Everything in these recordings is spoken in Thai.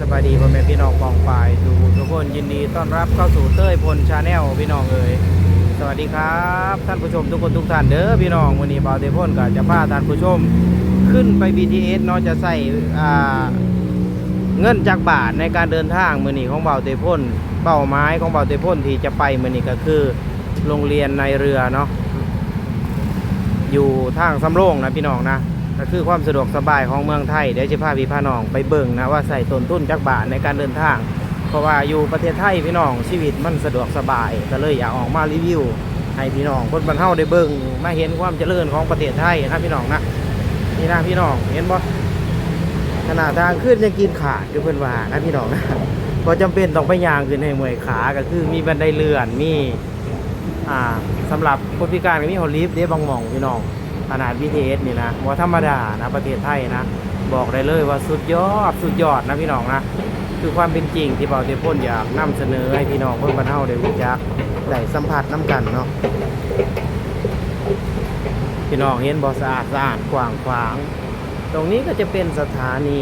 สบายดีพ่อแม่พี่น้องกองฝ่ายทุกทุกคนยินดีต้อนรับเข้าสู่เต้ยพลชาแนลพี่น้องเอ๋ยสวัสดีครับ ท่านผู้ชมทุกคนทุกท่านเด้อพี่น้องวันนี้บ่าวเตยพ่นก็จะพาท่านผู้ชมขึ้นไป BTS เนาะจะใส่เงินจากบาทในการเดินทางมือนี้ของบ่าวเตยพ่นเป้าหมายของบ่าวเตยพ่นที่จะไปมือนี้ก็คือโรงเรียนในเรือเนาะอยู่ทางสำโรงนะพี่น้องนะ ก็คือความสะดวกสบายของเมืองไทยเดี๋ยวจะพาพี่พาน้องไปเบิ่งนะว่าใส่ต้นทุนจักบาทในการเดินทาง เพราะว่าอยู่ประเทศไทยพี่น้องชีวิตมันสะดวกสบายก็เลยอยากออกมารีวิวให้พี่น้องคนบรรเทาได้เบิ่งมาเห็นความเจริญของประเทศไทยนะพี่น้องนะนี่นะพี่น้องเห็นบ่ขนาดทางขึ้นยังกินขาดอยู่เพิ่อนว่านะพี่น้องนะพอจำเป็นต้องไปย่างขึ้นให้เมื่อยขาก็คือมีบันไดเลื่อนมีอ่าสำหรับคนพิการก็มีฮอลลิฟต์เด้บางมองพี่น้อง ขนาด BTS นี่นะว่าธรรมดานะประเทศไทยนะ บอกได้เลยว่าสุดยอดสุดยอดนะพี่น้องนะ คือความเป็นจริงที่เบาเทพ่นอยากนำเสนอให้พี่น้องเพื่อนบรรเทาได้รู้จักได้สัมผัสน้ำกันเนาะพี่น้องเห็นบ่สะอาดสะอาดกว้างขวาง ตรงนี้ก็จะเป็นสถานี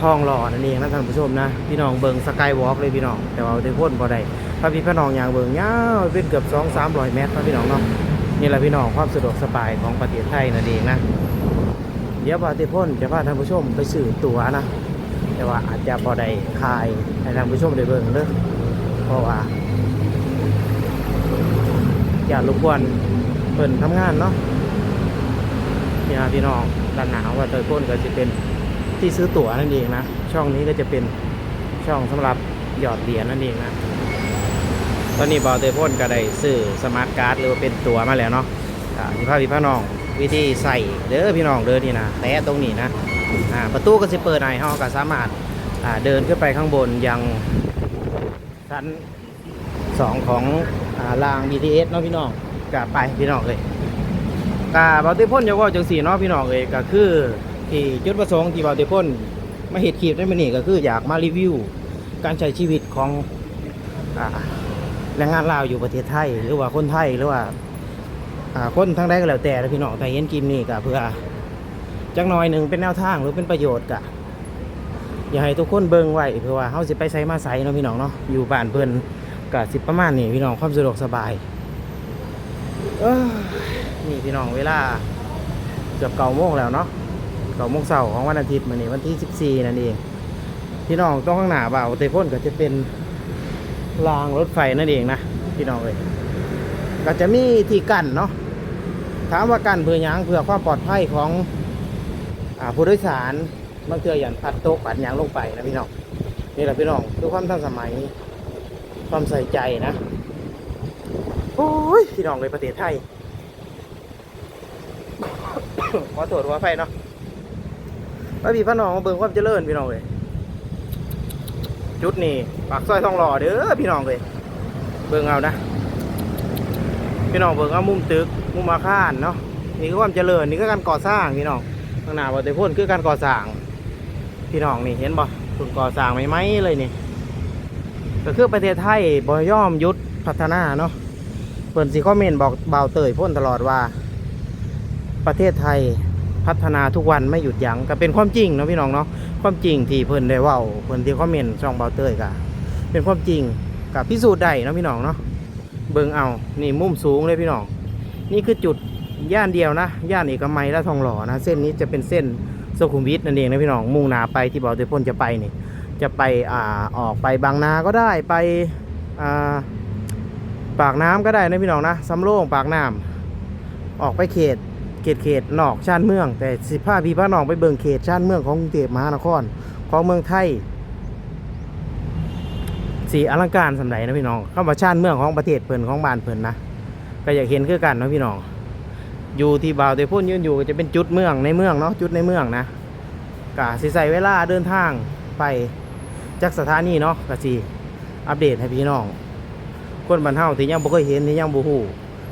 ทองหล่อนั่นเองนะท่านผู้ชมนะ พี่น้องเบิงสกายวอล์กเลยพี่น้องแต่ว่าเทพ่นบ่ได้พระพี่พี่น้องอย่างเบิงยาวเป็นเกือบสองสามร้อยเมตรนะพี่น้องเนาะ นี่แหละพี่น้องความสะดวกสบายของประเทศไทยนั่นเองนะ เดี๋ยวบาติพ่นจะพาท่านผู้ชมไปสื่อตั๋วนะ แต่ว่าอาจจะพอได้คายให้ท่านผู้ชมได้เบิ่งเด้อเพราะว่าอย่ารบกวนเพิ่นทำงานเนาะนี่นะพี่น้องด้านหนาวว่าเตยพ่นก็จะเป็นที่ซื้อตั๋วนั่นเองนะ ช่องนี้ก็จะเป็นช่องสำหรับหยอดเหรียญนั่นเองนะ ตอนนี้บอลเตยพ่นก็ได้ซื้อสมาร์ทการ์ดหรือว่าเป็นตัวมาแล้วเนาะอ่าพี่พ่อพี่พ่อน้องวิธีใส่เด้อพี่น้องเด้อนี่นะแตะตรงนี้นะอ่าประตูก็จะเปิดในห้องก็สามารถอ่าเดินขึ้นไปข้างบนยังชั้นสองของอ่าราง BTS เนาะพี่น้องก็ไปพี่น้องเลยกาบอลเตยพ่นยกเว่าจังสี่เนาะพี่น้องเลยก็คือที่จุดประสงค์ที่บอลเตยพ่นมาเห็ดคลิปได้มานี่ก็คืออยากมารีวิว การใช้ชีวิตของอ่า แรงงานลาวอยู่ประเทศไทย หรือว่าคนไทยหรือว่าคนทั้งใดก็แล้วแต่พี่น้องแต่เห็นกิมนี่ก็เพื่อจักหน่อยหนึ่งเป็นแนวทางหรือเป็นประโยชน์กะอยากให้ทุกคนเบิ่งไว้เพื่อว่าเฮาสิไปใช้มาใช้เนาะพี่น้องเนาะอยู่บ้านเพิ่นก็สิประมาณนี้พี่น้องความสะดวกสบายเออนี่พี่น้องเวลาเกือบเก้าโมงแล้วเนาะเก้าโมงเช้าของวันอาทิตย์มื้อนี้วันที่ 14 นั่นเองพี่น้องต้องข้างหน้าบ่าวเตพ่นก็จะเป็น รางรถไฟนั่นเองนะพี่น้องเลยก็จะมีที่กั้นเนาะถามว่ากั้นเพื่อยังเพื่อความปลอดภัยของอผู้โดยสารบางเทื่ออย่างพัดโต๊ะปัดยังลงไปนะพี่น้องนี่แหละพี่น้องคือความทันสมัยความใส่ใจนะโอ้ยพี่น้องเลยประเทศไทยขอโทษว่าไฟเนาะพระพี่พระน้องมาเบิ่งความเจริญพี่น้องเลย จุดนี้ปากซอยทองหล่อเด้อพี่น้องเลยเบิ่งเอานะ พี่น้องเบิ่งเอามุมตึกมุมอาคารเนาะนี่คือความเจริญนี่คือการก่อสร้างพี่น้องข้างหน้าบ่ได้พ่นคือการก่อสร้าง พี่น้องนี่เห็นบ่คุณก่อสร้างไหมเลยนี่ก็คือประเทศไทยบ่ย่อมยุดพัฒนาเนาะเพิ่นสิคอมเมนต์บอกเบาเตยพ่นตลอดว่า ประเทศไทย พัฒนาทุกวันไม่หยุดยั้งก็เป็นความจริงเนาะพี่น้องเนาะความจริงที่เพิ่นได้ว้าเพิ่นที่คอมเมนต์ช่องเบาเตยกะเป็นความจริงกับพิสูจน์ได้เนาะพี่น้องเนาะเบิ่งเอานี่มุมสูงเลยพี่น้อง นี่คือจุดย่านเดียวนะ ย่านเอกมัยและทองหล่อนะ เส้นนี้จะเป็นเส้นสุขุมวิทนั่นเองนะพี่น้องมุ่งหน้าไปที่เบาเตยพ่นจะไปนี่จะไปอ่าออกไปบางนาก็ได้ไปอ่าปากน้ำก็ได้นะพี่น้องนะสำโรงปากน้ำออกไปเขต เขตเขตนอกชานเมือง แต่สิพาพี่พาน้องไปเบิ่งเขตชานเมืองของกรุงเทพมหานคร ของเมืองไทยสีอลังการสำไหนนะพี่น้องเข้ามาชานเมืองของประเทศเพิ่นของบ้านเพิ่นนะก็อยากเห็นคือกันนะพี่น้องอยู่ที่บ่าวเตพุ่นยืนอยู่ก็จะเป็นจุดเมืองในเมืองเนาะจุดในเมืองนะกะสิใส่เวลาเดินทางไปจากสถานีเนาะกะสิอัปเดตให้พี่น้อง คนบรรเทาที่ยังบ่เคยเห็นที่ยังบ่ฮู้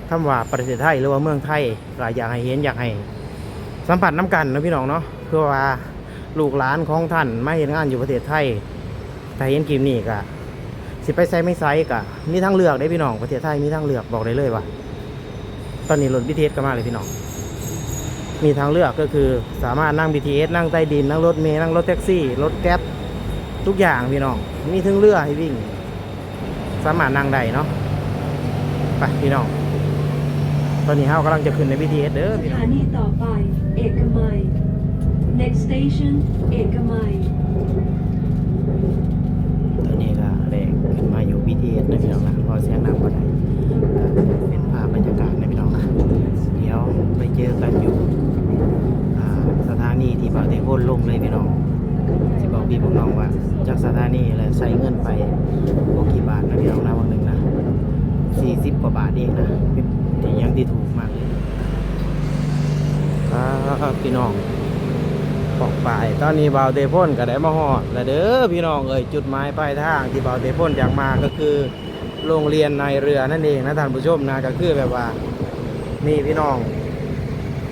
คำว่าประเทศไทยหรือว่าเมืองไทยก็อยากให้เห็นอยากให้สัมผัสน้ำกันนะพี่น้องเนาะเพื่อว่าลูกหลานของท่านไมาเห็นงานอยู่ประเทศไทยแต่เห็นคลิปนี้ก็สิไปไซไม่ไซก็มีทางเลือกได้พี่น้องประเทศไทยมีทางเลือกบอกได้เลยว่าตอนนี้รถ BTS ก็มาเลยพี่น้อง มีทางเลือกก็คือสามารถนั่ง BTS นั่งใต้ดิน นั่งรถเมล์นั่งรถแท็กซี่ รถแก๊ปทุกอย่างพี่น้อง มีถึงเรือให้วิ่ง สามารถนั่งได้เนาะไปพี่น้อง ตอนนี้เฮากำลังจะขึ้นใน BTS เด้อสพี่น้องถานีต่อไป เอกมัย next station เอกมัย ตอนนี้ก็ได้ขึ้นมาอยู่ BTS นะพี่น้องนะพอเสียงดังก็ได้ก็เป็นภาพบรรยากาศนะพี่น้องนะเดี๋ยวไปเจอกันอยู่อ่าสถานีที่บ่าวเตโพนลงเลยพี่น้องสิบอกพี่บอกน้องว่า จากสถานีแล้วใช้เงินไปบ่กี่บาทนะพี่น้องนะวันหนึ่งนะ40กว่าบาทเองนะเป็น ที่ยังที่ถูกมากเลยครับพี่น้องออกไปตอนนี้บ่าวเตพ่นก็ได้มาฮอดแล้วเด้อพี่น้องเอ้ยจุดหมายปลายทางที่บ่าวเตพ่นอยากมาก็คือโรงเรียนในเรือนั่นเองนะท่านผู้ชมนะก็คือแบบว่านี่พี่น้อง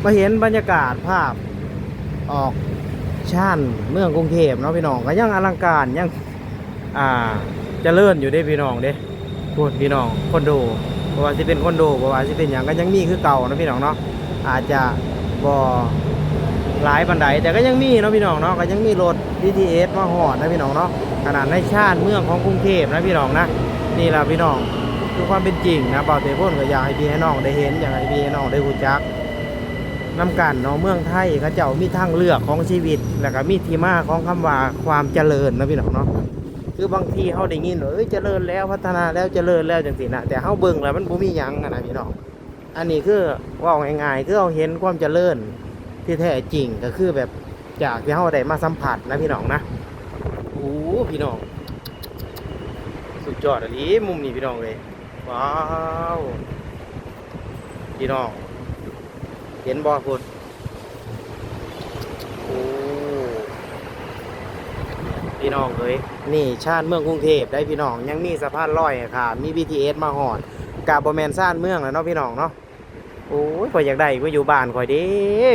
มาเห็นบรรยากาศภาพออกชานเมืองกรุงเทพเนาะพี่น้องก็ยังอลังการยังอ่าจะเจริญอยู่เด้พี่น้องเด้พูดพี่น้องคอนโด เพราะว่าสิเป็นคอนโดเพราะว่าสิเป็นอย่างก็ยังมีคือเก่านะพี่น้องเนาะอาจจะบ่หลายบันไดแต่ก็ยังมีเนาะพี่น้องเนาะก็ยังมีรถ BTS มาหอดนะพี่น้องเนาะขนาดในชาติเมืองของกรุงเทพนะพี่น้องนะนี่แหละพี่น้องคือความเป็นจริงนะเบาเตพ่นก็อยากให้พี่ให้น้องได้เห็นอยากให้พี่ให้น้องได้รู้จักน้ำกันเนาะเมืองไทยเขาเจ้ามีทางเลือกของชีวิต แล้วก็มีที่มาของคำว่าความเจริญนะพี่น้องเนาะ คือบางทีเขาได้ยินว่าเอ้ยเจริญแล้วพัฒนาแล้วเจริญแล้วจังสินะแต่เขาเบิ่งแล้วมันบ่มีหยังอะนะพี่น้องอันนี้คือว่าง่ายๆคือเราเห็นความเจริญที่แท้จริงก็คือแบบจากที่เราได้มาสัมผัสนะพี่น้องนะโอ้พี่น้องสุดยอดอันนี้มุมนี้พี่น้องเลยว้าวพี่น้องเห็นบ่คุณโอ้ พี่น้องเลยนี่ชาติเมืองกรุงเทพได้พี่น้องยังมีสะพานลอยค่ะมี BTS มาหอดกาบแมนซ่านเมืองแล้วเนาะพี่น้องเนาะโอ้ยข่อยอยากได้มาอยู่บ้านข่อยเด้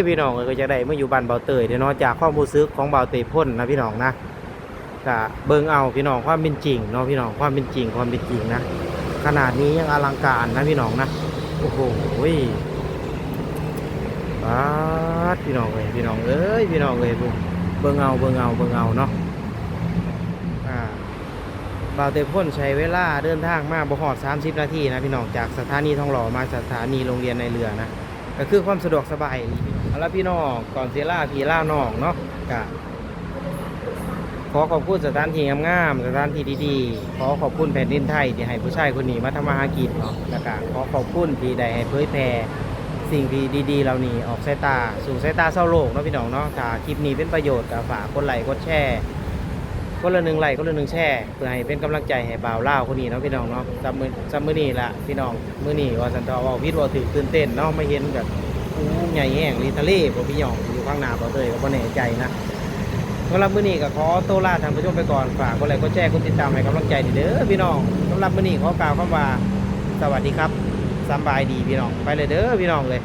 พี่น้องเอ้ยก็อยากได้มาอยู่บ้านเบาเตยเด้เนาะจากความรู้สึกของเบาเตยพ่นนะพี่น้องนะก็เบิงเอาพี่น้องความเป็นจริงเนาะพี่น้องความเป็นจริงความเป็นจริงนะขนาดนี้ยังอลังการนะพี่น้องนะโอ้โหป้าดพี่น้องเอ้ยพี่น้องเอ้ยพี่น้องเอ้ยเบิ่งเบิงเอาเบิ่งเอาเบิ่งเอาเนาะาวเตพ่นใช้เวลาเดินทางมาบ่ฮอด 30 นาทีนะพี่น้องจากสถานีทองหล่อมาสถานีโรงเรียนในเรือนะก็คือความสะดวกสบายเอาละพี่น้องก่อนเสียล่าพี่ล่าน้องเนาะก็ขอขอบคุณสถานที่งามๆสถานที่ดีๆ ขอขอบคุณแผ่นดินไทยที่ให้ผู้ชายคนนี้มาทำมาหากินเนาะแล้วก็ขอขอบคุณที่ได้ให้เผยแพร่สิ่งที่ดีๆ เหล่านี้ออกสายตาสู่สายตาเศร้าโลกเนาะพี่น้องเนาะถ้าคลิปนี้เป็นประโยชน์ก็ฝากกดไลค์กดแชร์ คนละหนึ่งไลค์คนละหนึ่งแชร์เพื่อให้เป็นกำลังใจให้บ่าวเล่าคนนี้เนาะพี่น้องเนาะจำมือจำมือนี่ละพี่น้องมือนี่ว่าสันตอว่าวิทย์ว่าถือตื่นเต้นเนาะไม่เห็นแบบอู้ใหญ่แห้งลีทะเลบ่พี่น้องอยู่ข้างหน้าบ่เตยก็บ่แน่ใจนะสำหรับมื้อนี้ก็ขอตัวลาทานผู้ชมไปก่อนฝากกดไลค์กดแชร์กดติดตามให้กำลังใจเด้อพี่น้องสำหรับมื้อนี้ขอกล่าวคำว่าสวัสดีครับสบายดีพี่น้องไปเลยเด้อพี่น้องเลย